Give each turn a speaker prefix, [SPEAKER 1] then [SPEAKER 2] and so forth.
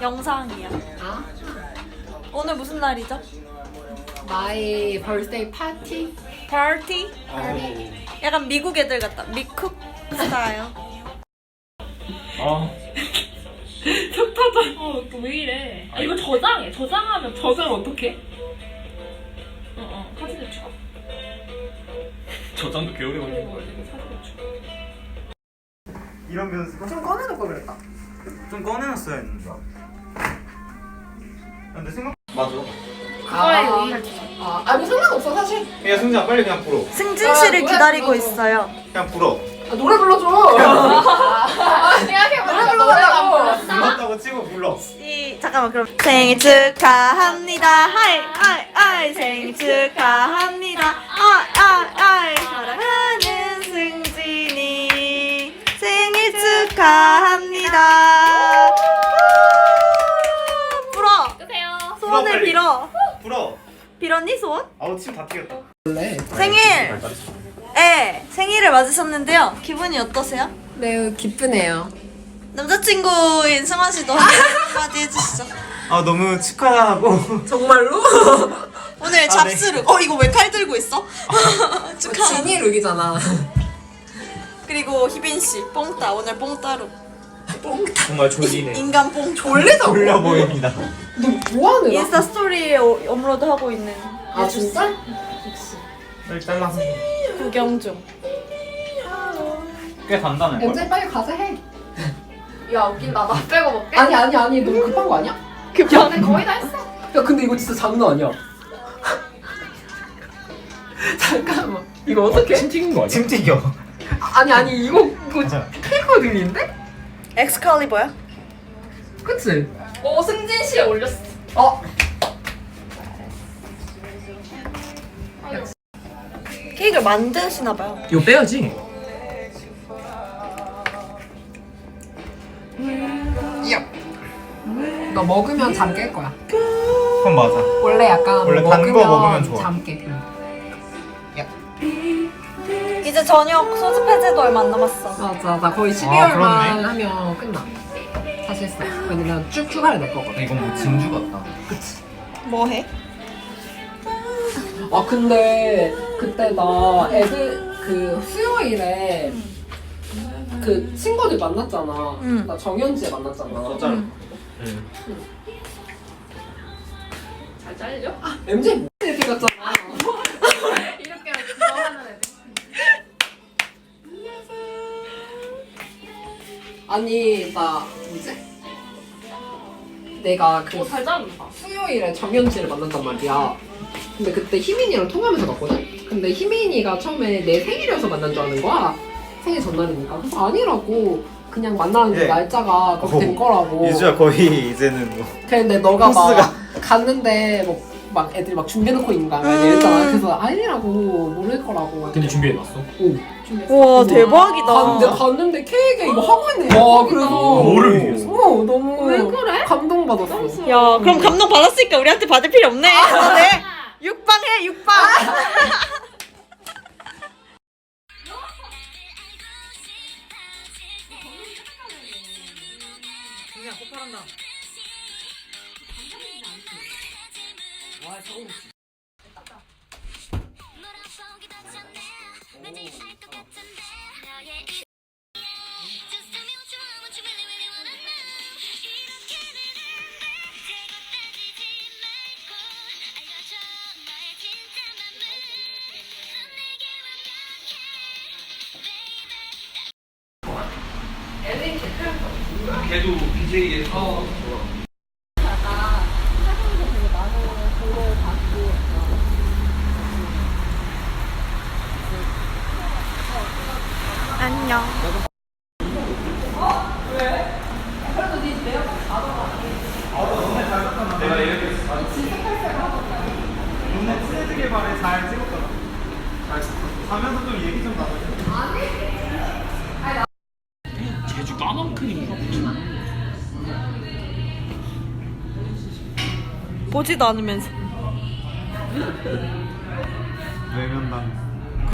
[SPEAKER 1] 영상이야.
[SPEAKER 2] 아?
[SPEAKER 1] 오늘 무슨 날이죠?
[SPEAKER 2] My birthday party?
[SPEAKER 1] 파티? 약간 미국 애들 같다. 미쿡 스타일.
[SPEAKER 3] 아,
[SPEAKER 4] 어, 또 왜 이래? 아, 이거 저장해. 저장하면 저장 어떻게? 어, 어. 사진을 추가.
[SPEAKER 3] 저장도 개 오래 걸리는
[SPEAKER 4] 이거
[SPEAKER 3] 거야.
[SPEAKER 4] 사진을 추가.
[SPEAKER 3] 이런 변수가
[SPEAKER 2] 좀 꺼내놓을 걸 그랬다.
[SPEAKER 3] 좀 꺼내놨어야 했는데. 근데 생각 맞아.
[SPEAKER 4] 그거에 의의를
[SPEAKER 2] 아, 아니 상관없어 사실.
[SPEAKER 3] 그냥 승자 빨리 그냥 불어.
[SPEAKER 1] 승진 씨를
[SPEAKER 2] 노래
[SPEAKER 1] 기다리고
[SPEAKER 2] 불러줘.
[SPEAKER 1] 있어요.
[SPEAKER 3] 그냥 불어.
[SPEAKER 2] 아, 노래 불러줘. 아, 생각해보니까 노래라고.
[SPEAKER 3] 불렀다고 치고 불러.
[SPEAKER 1] 이 잠깐만 그럼 생일 축하합니다. 하이 하이 하이 생일 축하합니다. 아이 아이 아이 사랑하는 승진이 생일 축하 빌어.
[SPEAKER 3] 불어.
[SPEAKER 1] 빌었니 소원?
[SPEAKER 3] 아우 침다 튀겼다.
[SPEAKER 2] 원래.
[SPEAKER 1] 생일. 네 생일을 맞으셨는데요. 기분이 어떠세요?
[SPEAKER 2] 매우 기쁘네요.
[SPEAKER 1] 남자친구인 승환 씨도 한마디 해주시죠.
[SPEAKER 3] 아 너무 축하하고
[SPEAKER 2] 정말로?
[SPEAKER 1] 오늘
[SPEAKER 3] 아,
[SPEAKER 1] 잡스룩. 어 이거 왜 칼 들고 있어? 축하.
[SPEAKER 2] 진이 룩이잖아.
[SPEAKER 1] 그리고 희빈 씨 뽕따 오늘 뽕따룩.
[SPEAKER 3] 정말 졸리네.
[SPEAKER 1] 인간 뽕 졸.
[SPEAKER 3] 졸려 보입니다.
[SPEAKER 2] 너 뭐하는 거야?
[SPEAKER 1] 인스타 스토리에 어- 업로드 하고 있는
[SPEAKER 2] 아 진짜?
[SPEAKER 3] 빨리 잘라서.
[SPEAKER 1] 구경 중.
[SPEAKER 3] 꽤 단단할 걸.
[SPEAKER 2] MJ 빨리 가서 해.
[SPEAKER 4] 야, 웃긴다. 나 빼고 먹게.
[SPEAKER 2] 아니 아니 아니 너무 급한 거 아니야?
[SPEAKER 1] 급한.
[SPEAKER 4] 근데 거의 다 했어.
[SPEAKER 2] 야 근데 이거 진짜 장난 아니야. 잠깐만. 이거 어떻게?
[SPEAKER 3] 침 튀긴 거 아니야? 침 튀겨.
[SPEAKER 2] 아니 아니 이거 이거. 페이커 들리는데?
[SPEAKER 1] 엑스칼리버야?
[SPEAKER 2] 그치?
[SPEAKER 4] 오, 승진 씨에 올렸어.
[SPEAKER 2] 어?
[SPEAKER 1] 케이크를 만드시나 봐요.
[SPEAKER 3] 이거 빼야지.
[SPEAKER 2] 너 먹으면 잠 깰 거야.
[SPEAKER 3] 그건 맞아.
[SPEAKER 2] 원래 약간
[SPEAKER 3] 원래
[SPEAKER 2] 뭐
[SPEAKER 3] 단거 먹으면 좋아.
[SPEAKER 2] 잠 깨. 응.
[SPEAKER 1] 이제 저녁 소집 해제도 얼마 안 남았어.
[SPEAKER 2] 맞아 나 거의
[SPEAKER 3] 아,
[SPEAKER 2] 12월만
[SPEAKER 3] 그렇네.
[SPEAKER 2] 하면 끝나. 사실상 왜냐면 쭉 휴가를 낼 거거든.
[SPEAKER 3] 이건 뭐 진주 같다.
[SPEAKER 1] 뭐 해?
[SPEAKER 2] 아 근데 그때 나 애들 그 수요일에 그 친구들 만났잖아.
[SPEAKER 1] 응.
[SPEAKER 2] 나 정현지에 만났잖아.
[SPEAKER 3] 응.
[SPEAKER 4] 잘 잘려?
[SPEAKER 2] MJ 뭐 이렇게 갔잖아.
[SPEAKER 4] 이렇게 그거 하는 애들.
[SPEAKER 2] 아니 나 뭐지? 내가 그
[SPEAKER 4] 오, 잘 자른다.
[SPEAKER 2] 수요일에 정현지를 만난단 말이야. 근데 그때 희민이랑 통화하면서 갔거든? 근데 희민이가 처음에 내 생일이어서 만난 줄 아는 거야. 생일 전날이니까. 그래서 아니라고. 그냥 만나는
[SPEAKER 3] 예.
[SPEAKER 2] 날짜가 그렇게 된
[SPEAKER 3] 어,
[SPEAKER 2] 거라고.
[SPEAKER 3] 이주야 거의 이제는 뭐
[SPEAKER 2] 근데 너가. 막 갔는데 뭐 막 애들이 막 준비해놓고 있는 거야.
[SPEAKER 1] 음.
[SPEAKER 2] 이랬잖아. 그래서 아니라고 모를 거라고.
[SPEAKER 5] 근데 준비해놨어?
[SPEAKER 2] 오.
[SPEAKER 1] 와
[SPEAKER 2] 갔는데
[SPEAKER 1] 대박이다.
[SPEAKER 2] 갔는데 케이크 이거 하고 거야. 와 그래서
[SPEAKER 5] 뭐를 위해서?
[SPEAKER 2] 어 너무
[SPEAKER 4] 왜 그래?
[SPEAKER 2] 감동받았어.
[SPEAKER 1] 야 그럼 감동 받았으니까 우리한테 받을 필요 없네. 네. 육방해 육방.
[SPEAKER 5] 걔도 BJ에서
[SPEAKER 1] 안녕.
[SPEAKER 3] 눈에 친해지길 바래 잘 찍었잖아. 잘 찍었어. 가면서 좀 얘기 좀 나눠.
[SPEAKER 5] 제주 까만 크림인가
[SPEAKER 1] 보지도 않으면서.
[SPEAKER 3] 외면당.